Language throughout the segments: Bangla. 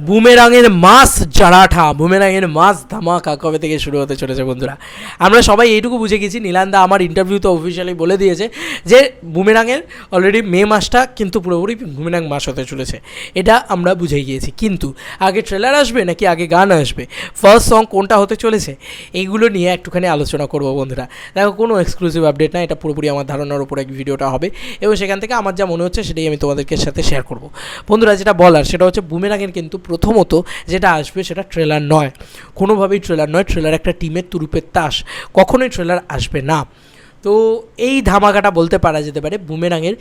বুমেরাঙের মাস জারাঠা বুমেরাঙের মাস ধামাকা। কবে থেকে শুরু হতে চলেছে বন্ধুরা? আমরা সবাই এইটুকু বুঝে গেছি। নীলান্দা আমার ইন্টারভিউতে অফিসিয়ালি বলে দিয়েছে যে বুমেরাঙের অলরেডি মে মাসটা কিন্তু পুরোপুরি বুমেরাং মাস হতে চলেছে। এটা আমরা বুঝে গিয়েছি। কিন্তু আগে ট্রেলার আসবে নাকি আগে গান আসবে? ফার্স্ট সং কোনটা হতে চলেছে? এইগুলো নিয়ে একটুখানি আলোচনা করব বন্ধুরা। দেখো, কোনো এক্সক্লুসিভ আপডেট না। এটা পুরোপুরি আমার ধারণার উপর এক ভিডিওটা হবে। এবং সেখান থেকে আমার যা মনে হচ্ছে সেটাই আমি তোমাদেরকে সাথে শেয়ার করব। বন্ধুরা, যেটা বলার সেটা হচ্ছে বুমেরাঙের কিন্তু প্রথমত যেটা আসবে সেটা ট্রেলার নয়। কোনোভাবেই ট্রেলার নয় ট্রেলার একটা টিমের তুরুপের তাস। কখনোই ট্রেলার আসবে না। তো এই ধামাকাটা বলতে পারা যেতে পারে বুমেরাঙের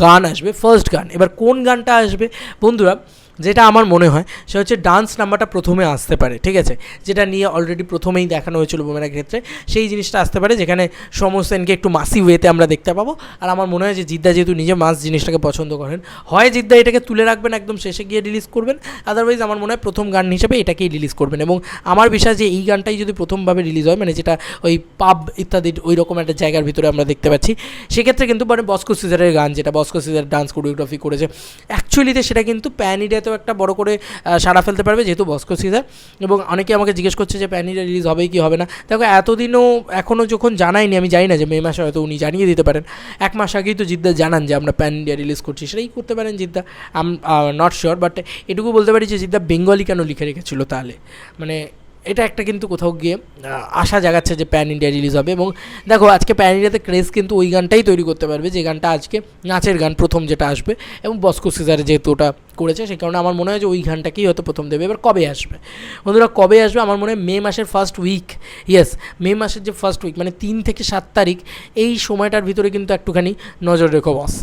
গান আসবে ফার্স্ট গান। এবার কোন গানটা আসবে? বন্ধুরা যেটা আমার মনে হয় সে হচ্ছে ডান্স নাম্বারটা প্রথমে আসতে পারে, ঠিক আছে? যেটা নিয়ে অলরেডি প্রথমেই দেখানো হয়েছিল বুমেরার ক্ষেত্রে, সেই জিনিসটা আসতে পারে, যেখানে সমস্ত সেনকে একটু মাসি ওয়েতে আমরা দেখতে পাবো। আর আমার মনে হয় যে জিদ্দা যেহেতু নিজে মাস জিনিসটাকে পছন্দ করেন, হয় জিদ্দা এটাকে তুলে রাখবেন একদম শেষে গিয়ে রিলিজ করবেন আদারওয়াইজ আমার মনে হয় প্রথম গান হিসেবে এটাকেই রিলিজ করবেন। এবং আমার বিশ্বাস যে এই গানটাই যদি প্রথমভাবে রিলিজ হয় মানে যেটা ওই পাব ইত্যাদি ওই রকম একটা জায়গার ভিতরে আমরা দেখতে পাচ্ছি, সেক্ষেত্রে কিন্তু মানে বস্কো সিজারের গান, যেটা বস্কো সিজার ডান্স কোরিওগ্রাফি করেছে অ্যাকচুয়ালিতে সেটা কিন্তু প্যান ইন্ডিয়াতেও একটা বড় করে সাড়া ফেলতে পারবে যেহেতু বস্কো সিজার এবং অনেকে আমাকে জিজ্ঞেস করছে যে প্যান ইন্ডিয়া রিলিজ হবে কি হবে না? দেখো, এতদিনও এখনও যখন জানাইনি, আমি জানি না যে মে মাসে হয়তো উনি জানিয়ে দিতে পারেন। এক মাস আগেই তো জিদ্দা জানান যে, আমরা প্যান ইন্ডিয়া রিলিজ করছি। সেটাই করতে পারেন জিদ্দা। আম নট শিওর বাট এটুকু বলতে পারি যে, জিদ্দা বেঙ্গলি কেন লিখে রেখেছিল তাহলে? মানে এটা একটা কিন্তু কোথাও গিয়ে আশা জাগাচ্ছে যে প্যান ইন্ডিয়া রিলিজ হবে। এবং দেখো, আজকে প্যান ইন্ডিয়াতে ক্রেজ কিন্তু ওই গানটাই তৈরি করতে পারবে। যে গানটা আজকে নাচের গান প্রথম যেটা আসবে। এবং বস্কো সিজারে যেহেতু ওটা করেছে, সেই কারণে আমার মনে হয় যে ওই গানটাকেই হয়তো প্রথম দেবে। এবার কবে আসবে? বন্ধুরা, কবে আসবে? আমার মনে হয় মে মাসের ফার্স্ট উইক ইয়েস মে মাসের যে ফার্স্ট উইক মানে তিন থেকে সাত তারিখ, এই সময়টার ভিতরে কিন্তু একটুখানি নজর রেখো বস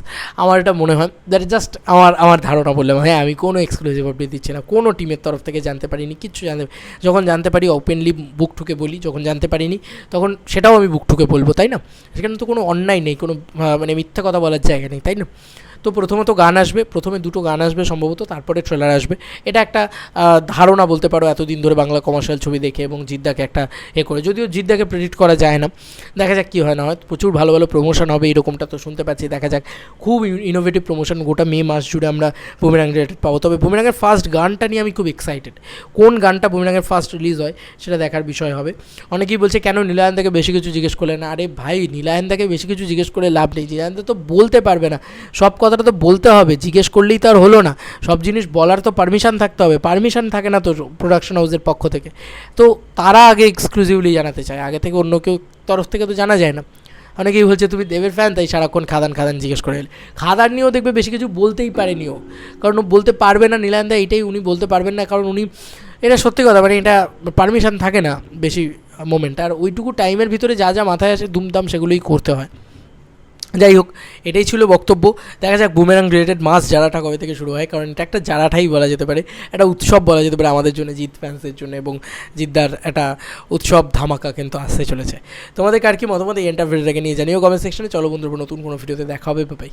আমার এটা মনে হয় দ্যাট জাস্ট আমার আমার ধারণা বললাম। হ্যাঁ আমি কোনো এক্সক্লুসিভ আপডেট দিচ্ছি না, কোনো টিমের তরফ থেকে জানতে পারিনি, কিচ্ছু জানতে যখন জানতে পারি ওপেনলি বুক ঠুকে বলি, যখন জানতে পারিনি, তখন সেটাও আমি বুক ঠুকে বলব, তাই না? সেখানে তো কোনো অন্যায় নেই, কোনো মানে মিথ্যা কথা বলার জায়গা নেই, তাই না? তো প্রথমত গান আসবে, প্রথমে দুটো গান আসবে সম্ভবত, তারপরে ট্রেলার আসবে। এটা একটা ধারণা বলতে পারো এতদিন ধরে বাংলা কমার্শিয়াল ছবি দেখে এবং জিদ্দাকে একটা এ করে। যদিও জিদ্দাকে প্রেডিক্ট করা যায় না, দেখা যাক কী হয়, না হয় প্রচুর ভালো ভালো প্রমোশন হবে এরকমটা তো শুনতে পাচ্ছি। দেখা যাক, খুব ইনোভেটিভ প্রমোশন গোটা মে মাস জুড়ে আমরা বুমেরাং রিলেটেড পাবো। তবে বুমেরাঙের ফার্স্ট গানটা নিয়ে আমি খুব এক্সাইটেড কোন গানটা বুমেরাঙের ফার্স্ট রিলিজ হয়, সেটা দেখার বিষয় হবে। অনেকেই বলছে, কেন নীলায়নদাকে বেশি কিছু জিজ্ঞেস করলে না? আরে ভাই নীলায়নদাকে বেশি কিছু জিজ্ঞেস করে লাভ নেই। নীলায়নদা তো বলতে পারবে না। সব কথাটা তো বলতে হবে, জিজ্ঞেস করলেই তো আর হলো না। সব জিনিস বলার তো পারমিশন থাকতে হবে পারমিশন থাকে না তো প্রোডাকশন হাউসের পক্ষ থেকে। তো তারা আগে এক্সক্লুসিভলি জানাতে চায়, আগে থেকে অন্য কেউ তরফ থেকে তো জানা যায় না। অনেকেই বলছে, তুমি দেবের ফ্যান তাই সারাক্ষণ খাদান খাদান জিজ্ঞেস করে খাদান নিয়েও দেখবে বেশি কিছু বলতেই পারেনি ও। কারণ ও বলতে পারবে না নীলায়নদা এটাই উনি বলতে পারবেন না, কারণ উনি, এটা সত্যি কথা মানে এটা পারমিশন থাকে না বেশি মোমেন্ট আর ওইটুকু টাইমের ভিতরে যা যা মাথায় আসে দুমদাম সেগুলোই করতে হয়। যাই হোক, এটাই ছিল বক্তব্য। দেখা যাক বুমেরাং রিলেটেড মাস জারাটা কবে থেকে শুরু হয়, কারণ এটা একটা জারাটাই বলা যেতে পারে, একটা উৎসব বলা যেতে পারে আমাদের জন্য জিত ফ্যান্সের জন্য, এবং জিদ্দার একটা উৎসব ধামাকা কিন্তু আসতে চলেছে। তোমাদের কার কি মতামত এই এন্টারভিউটাকে নিয়ে জানিও কমেন্ট সেকশনে চলো বন্ধুরা, নতুন কোনো ভিডিওতে দেখা হবে বাই